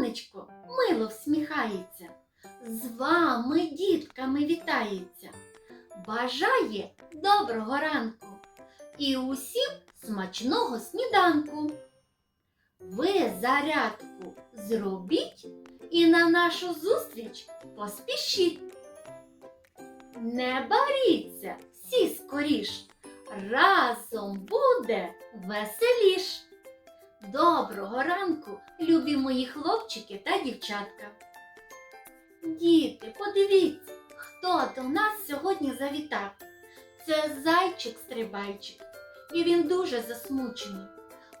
сонечко мило всміхається, з вами, дітками, вітається, бажає доброго ранку і усім смачного сніданку. Ви зарядку зробіть і на нашу зустріч поспішіть. Не боріться всі скоріш, разом буде веселіш. Доброго ранку, любі мої хлопчики та дівчатка. Діти, подивіться, хто до нас сьогодні завітав. Це зайчик-стрибайчик, і він дуже засмучений.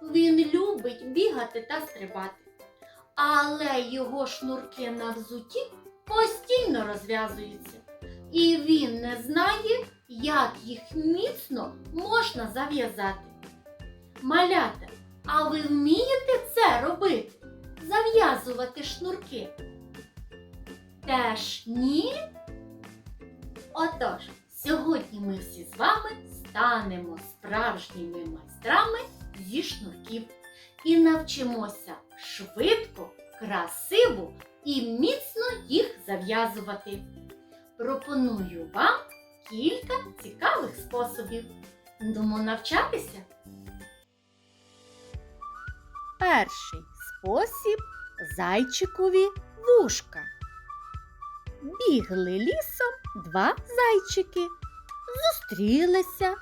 Він любить бігати та стрибати, але його шнурки на взуті постійно розв'язуються, і він не знає, як їх міцно можна зав'язати. Малята, а ви вмієте це робити? Зав'язувати шнурки? Теж ні? Отож, сьогодні ми всі з вами станемо справжніми майстрами зі шнурків і навчимося швидко, красиво і міцно їх зав'язувати. Пропоную вам кілька цікавих способів. Думаю, навчатися? Перший спосіб зайчикові вушка. Бігли лісом два зайчики, зустрілися,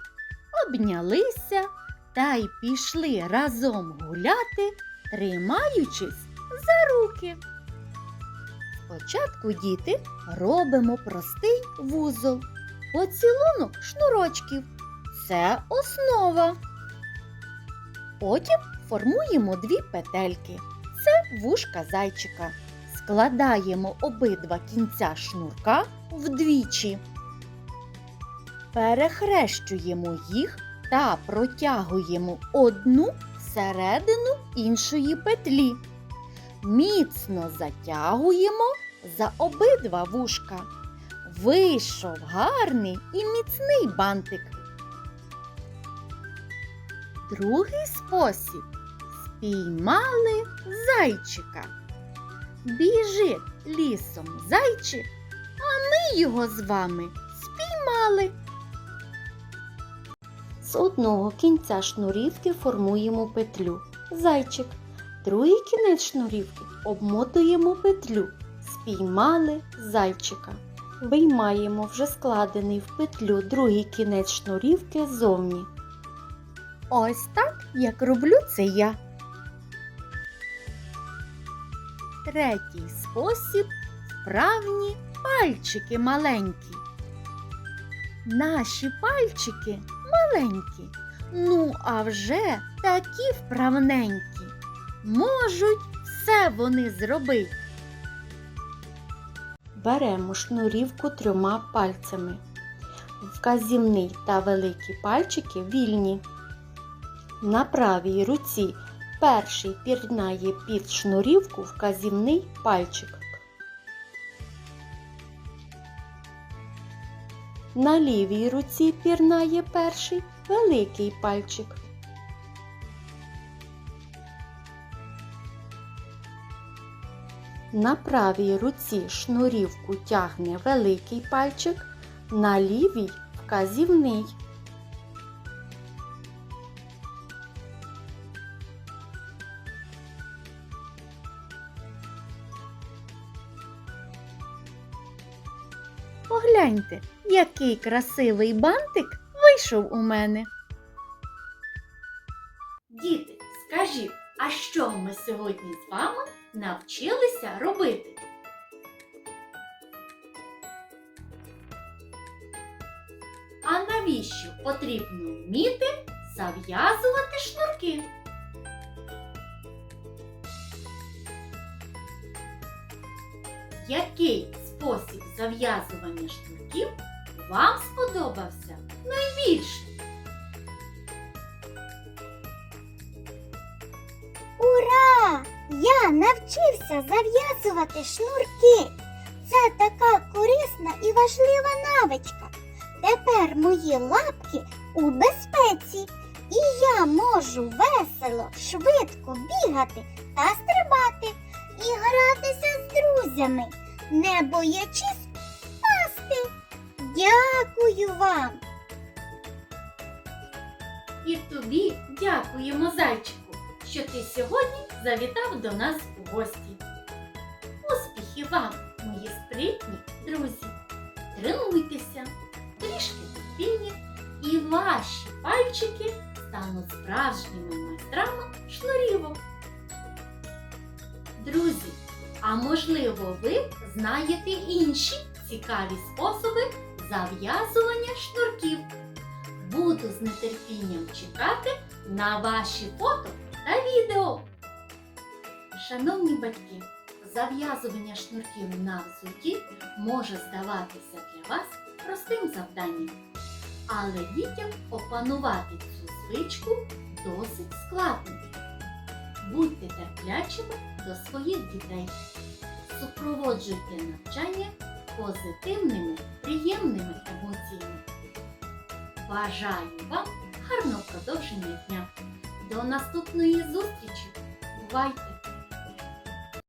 обнялися та й пішли разом гуляти, тримаючись за руки. Спочатку діти робимо простий вузол, поцілунок шнурочків. Це основа. Потім формуємо дві петельки. Це вушка зайчика. Складаємо обидва кінця шнурка вдвічі. Перехрещуємо їх та протягуємо одну всередину іншої петлі. Міцно затягуємо за обидва вушка. Вийшов гарний і міцний бантик. Другий спосіб спіймали зайчика. Біжить лісом зайчик, а ми його з вами спіймали. З одного кінця шнурівки формуємо петлю зайчик. Другий кінець шнурівки обмотуємо петлю. Спіймали зайчика. Виймаємо вже складений в петлю другий кінець шнурівки зовні. Ось так, як роблю це я. Третій спосіб вправні пальчики маленькі. Наші пальчики маленькі, ну а вже такі вправненькі. Можуть все вони зробити. Беремо шнурівку трьома пальцями. Вказівний та великий пальчики вільні. На правій руці перший пірнає під шнурівку вказівний пальчик. На лівій руці пірнає перший великий пальчик. На правій руці шнурівку тягне великий пальчик, на лівій вказівний. Погляньте, який красивий бантик вийшов у мене. Діти, скажіть, а що ми сьогодні з вами навчилися робити? А навіщо потрібно вміти зав'язувати шнурки? Який спосіб зав'язування шнурків вам сподобався найбільше? Ура! Я навчився зав'язувати шнурки. Це така корисна і важлива навичка. Тепер мої лапки у безпеці, і я можу весело, швидко бігати та стрибати і грати друзями, не боячись пасти. Дякую вам! І тобі дякуємо, зайчику, що ти сьогодні завітав до нас у гості. Успіхів вам, мої спритні друзі! Тренуйтеся, трішки терпіння, і ваші пальчики стануть справжніми майстрами шнурівок. А можливо ви знаєте інші цікаві способи зав'язування шнурків. Буду з нетерпінням чекати на ваші фото та відео. Шановні батьки, зав'язування шнурків на взутті може здаватися для вас простим завданням, але дітям опанувати цю звичку досить складно. Будьте терплячими до своїх дітей. Супроводжуйте навчання позитивними, приємними емоціями. Бажаю вам гарного продовження дня. До наступної зустрічі. Бувайте!